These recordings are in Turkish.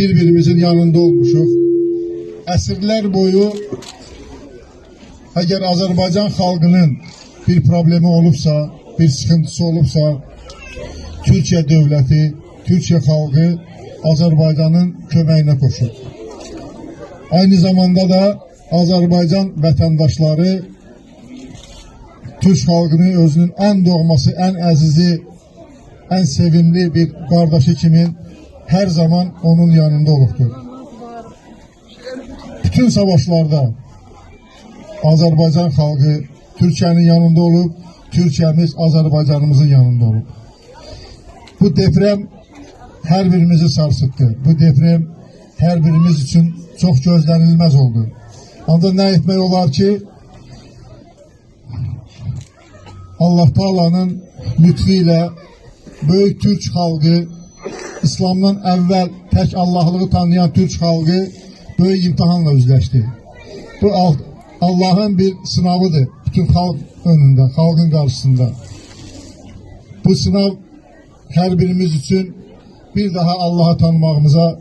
bir-birimizin yanında olmuşuq. Əsrlər boyu əgər Azərbaycan xalqının bir problemi olubsa, bir sıxıntısı olubsa, Türkiyə dövləti, Türkiyə xalqı Azərbaycanın köməyinə qoşur. Aynı zamanda da Azərbaycan vətəndaşları Türk xalqını özünün ən doğması, ən əzizi, ən sevimli bir qardaşı kimi hər zaman onun yanında olubdur. Bütün savaşlarda Azərbaycan xalqı Türkiyənin yanında olub, Türkiyəmiz Azərbaycanımızın yanında olub. Bu deprem her birimizi sarsıttı. Bu deprem her birimiz için çok gözlenilmez oldu. Ancak ne etmek olar ki Allah Taala'nın lütfuyla büyük Türk halkı İslam'dan evvel tek Allah'lığı tanıyan Türk halkı büyük imtihanla yüzleşti. Bu al- Allah'ın bir sınavıdır. Bütün halk önünde, halkın karşısında. Bu sınav her birimiz için bir daha Allah'ı tanımağımıza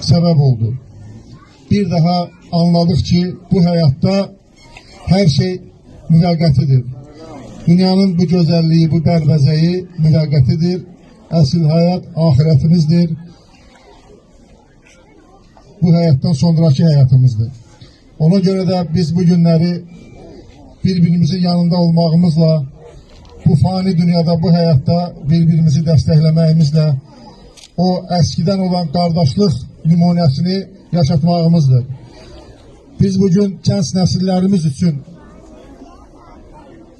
sebep oldu. Bir daha anladık ki bu hayatta her şey müvəqqətidir. Dünyanın bu güzelliği, bu dərbəzəyi müvəqqətidir. Əsl hayat ahiretimizdir. Bu hayattan sonraki hayatımızdır. Ona göre de biz bu günleri birbirimizin yanında olmağımızla bu fani dünyada, bu hayatta birbirimizi dəstəkləməyimizlə o əskidən olan qardaşlıq nümunəsini yaşatmağımızdır. Biz bugün genç nəsillərimiz üçün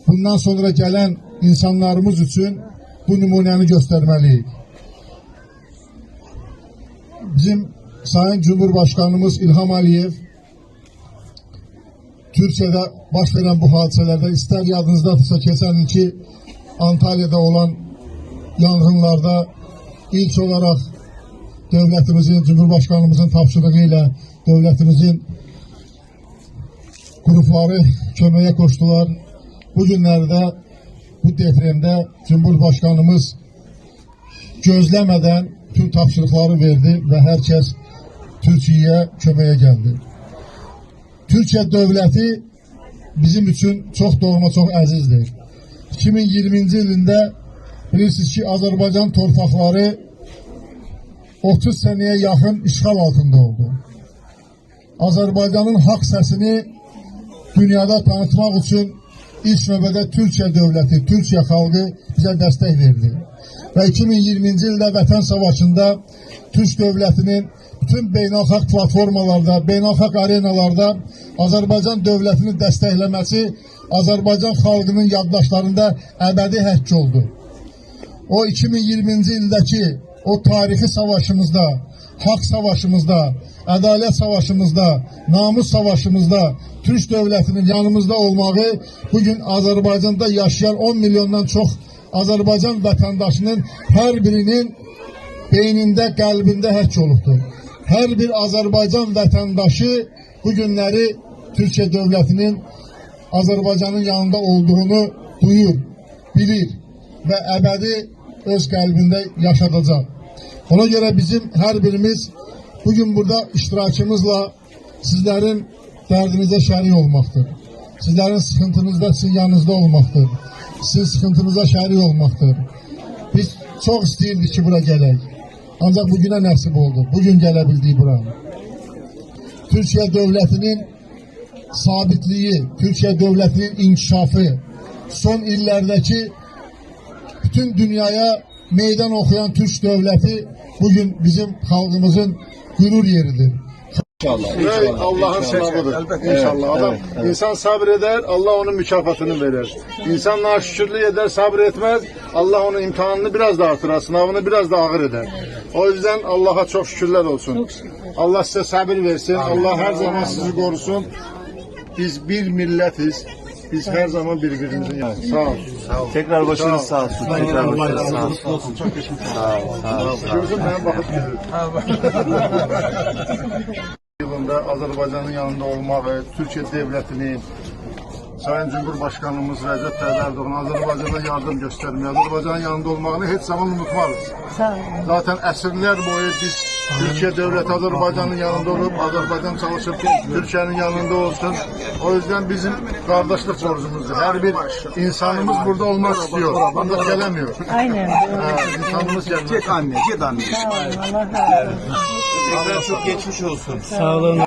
bundan sonra gələn insanlarımız üçün bu nümunəni göstərməliyik. Bizim Sayın Cumhurbaşkanımız İlham Aliyev Türkiye'de baş veren bu hadiselerde ister yadınızdadırsa geçen ilki Antalya'da olan yangınlarda ilk olarak devletimizin, Cumhurbaşkanımızın tapşırığıyla devletimizin grupları kömeğe koştular. Bugünlerde bu depremde Cumhurbaşkanımız gözlemeden tüm tapşırıkları verdi ve herkes Türkiye'ye kömeğe geldi. Türkiye devleti bizim için çok doğma çok əzizdir. 2020-ci ilində bilirsiniz ki, Azərbaycan torpaqları 30 seneye yakın işgal altında oldu. Azərbaycanın hak sesini dünyada tanıtmak için ilk növbədə Türkiye devleti, Türkiye xalqı bize destek verdi. Ve 2020-ci ildə Vətən Savaşında Türk devletinin bütün beynəlxalq platformalarda, beynəlxalq arenalarda Azərbaycan dövlətini dəstəkləməsi Azərbaycan xalqının yaddaşlarında əbədi həkk oldu. O 2020-ci ildəki o tarixi savaşımızda, haqq savaşımızda, ədalət savaşımızda, namus savaşımızda Türk dövlətinin yanımızda olmağı bugün Azərbaycanda yaşayan 10 milyondan çox Azərbaycan vətəndaşının hər birinin beynində, qəlbində həkk olubdur. Hər bir Azərbaycan vətəndaşı bu günləri Türkiyə dövlətinin Azərbaycanın yanında olduğunu duyur, bilir və əbədi öz qəlbində yaşadacaq. Ona görə bizim hər birimiz bugün burada iştirakımızla sizlərin dərdinizə şərik olmaqdır. Sizlərin sıxıntınızda sizin yanınızda olmaqdır. Sizin sıxıntınıza şərik olmaqdır. Biz çox istəyirdik ki, bura gələk. Ancaq bugünə nəsib oldu. Bugün gələ bildik bura. Türkiye devletinin sabitliği, Türkiye devletinin inkişafı, son illerdeki bütün dünyaya meydan okuyan Türk devleti bugün bizim halkımızın gurur yeridir. Ve Allah'ın sınavıdır. İnşallah. Adam insan sabreder, Allah onun mükafatını verir. İnsan naşükürlük eder, sabretmez. Allah onun imtihanını biraz da artırar, sınavını biraz da ağır eder. O yüzden Allah'a çok şükürler olsun. Allah size sabır versin. Allah her zaman sizi korusun. Biz bir milletiz. Biz her zaman birbirimizin yanındayız. Sağ ol. Tekrar başınız sağ olsun. Tekrar başınız sağ olsun. Gözüm ben bakıp yılında Azerbaycan'ın yanında olmağı, Türkiye devletinin Sayın Cumhurbaşkanımız Recep Tayyip Erdoğan Azərbaycana yardım göstermeye, Azərbaycanın yanında olmağını hiç zaman unutmarız. Zaten əsrlər boyu biz Türkiye devleti Azerbaycan'ın yanında olup Azerbaycan çalışıp Türkiye'nin yanında olsun. O yüzden bizim kardeşlik borcumuzdur. Her bir insanımız burada olmak istiyor. Ancak gelemiyor. Aynen. Ha, insanımız gelmiyor. Git anne, git anne. Sağ olun. Allah razı olsun. Tekrar çok geçmiş olsun. Sağ olun.